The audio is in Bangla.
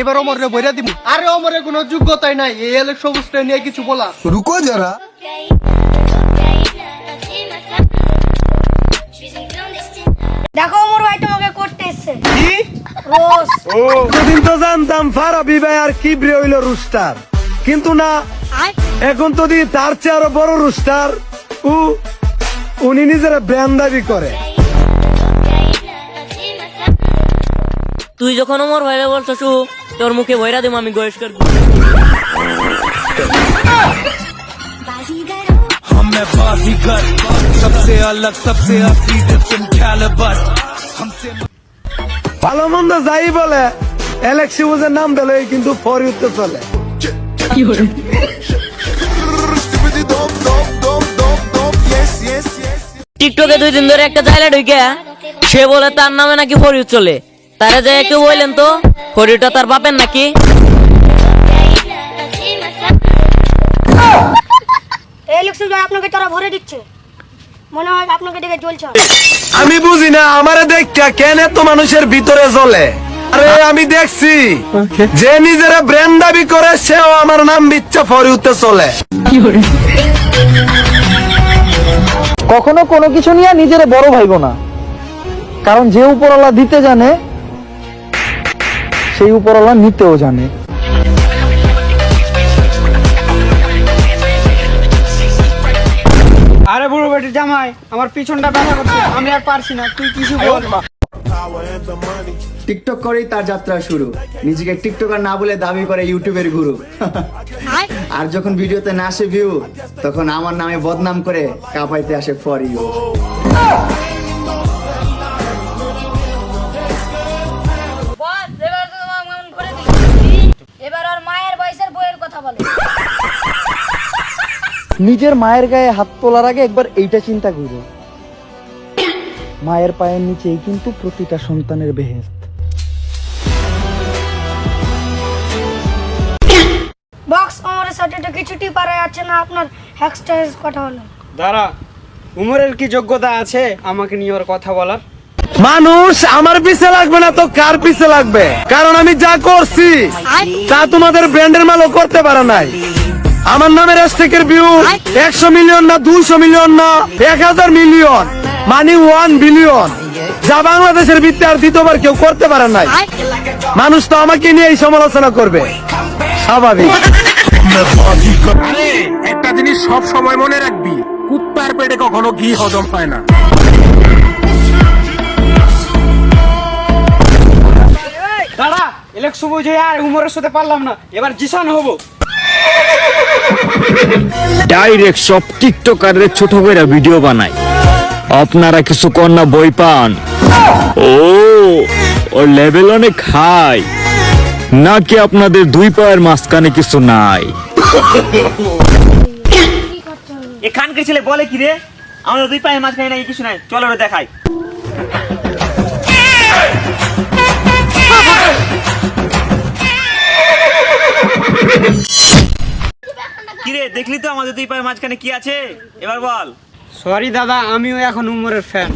এবার অমরে বইরা দিব। আরে অমরে কোনো যোগ্যতাই নাই। এই এলে সবুজটা নিয়ে কিছু বলা। রুকো যারা। দেখো অমর ভাই তোমাকে করতে কি? রোজ। ও। তো জানতাম ফারাবি ভাই আর হইল রুস্টার। কিন্তু না এখন তো দি তার চেয়ে আরও বড় রুস্টার। উ উনি নিজের ব্যান দাবি করে। তুই যখন আমার ভাইরে বলছস তোর মুখে ভৈরা দেবো আমি গয়েশকর ভালো মন্দ যাই বলে নাম বেলে কিন্তু ফর ইউতে চলে। কি টিকটকে দুই দিন ধরে একটা জায়গা ঢুকে সে বলে তার নামে নাকি ফরিউ চলে। তারা যে কেউ বললেন তো ফরিদটা তার বাপের নাকি? এই লক্ষ্মী ভাই আপনাকে তারা ভরে দিচ্ছে। মনে হয় আপনাকে দেখে জ্বলছে। আমি বুঝি না আমারে কেন এত মানুষের ভিতরে জ্বলে? আরে আমি দেখছি যে নিজেরা ব্র্যান্ড দাবি করে সেও আমার নাম বিচ্ছা ফর ইউতে চলে কখনো কোনো কিছু নিয়ে নিজের বড় ভাইব না। কারণ যে উপরওয়ালা দিতে জানে সেই উপরওয়ালা নিতেও জানে। আরে বুড়ো বেটির জামাই আমার পিছনটা ব্যথা করছে আমি আর পারছি না তুই কিছু বল। টিকটক করেই তার যাত্রা শুরু। নিজেকে টিকটকার না বলে দাবি করে ইউটিউবের গুরু। আর যখন ভিডিওতে না আসে ভিউ তখন আমার নামে বদনাম করে কাপাইতে আসে ফর ইউ বলে। নিজের মায়ের গায়ে হাত তোলার আগে একবার এইটা চিন্তা করো। মায়ের পায়ের নিচেই কিন্তু প্রতিটা সন্তানের বেহেস্ত। বক্স আমাদের সাথে তো কিছুটি পারা যাচ্ছে না আপনার হ্যাকস্টার কথা হলো? দাঁড়া উমরের কি যোগ্যতা আছে আমাকে নিয়ে ওর কথা বলার? মানুষ আমার পিছে লাগবে না তো কার পিছে লাগবে? কারণ আমি যা করছি তা তোমাদের ব্র্যান্ডের মালও করতে পারে নাই। আমার নামের স্টেকের ভিউ একশো মিলিয়ন না দুইশো মিলিয়ন না এক হাজার মিলিয়ন মানে ওয়ান বিলিয়ন যা বাংলাদেশের ভিত্তি আর দ্বিতীয়বার কেউ করতে পারে নাই। মানুষ তো আমাকে নিয়ে এই সমালোচনা করবে। স্বাভাবিক। একটা জিনিস সব সময় মনে রাখবি কুত্তার পেটে কখনো ঘি হজম হয় না। দাঁড়া ইলেকশন বুঝে আর উমরের সাথে পারলাম না এবার জিসান হব। ডাইরেক্ট সব টিকটকারদের ছোট করে ভিডিও বানায়। আপনারা কিছু কন্যা বই পান। ও ওর লেভেল অনেক হাই নাকি আপনাদের দুই পায়ের মাঝখানে কিছু নাই? এখানকার ছেলে বলে কি রে? আমাদের দুই পায়ের মাঝখানে নাকি কিছু নাই? চলো ওরা দেখাই। দেখলি তো আমাদের দুই পায়ের মাঝখানে কি আছে? এবার বল। সরি দাদা আমিও এখন উমরের ফ্যান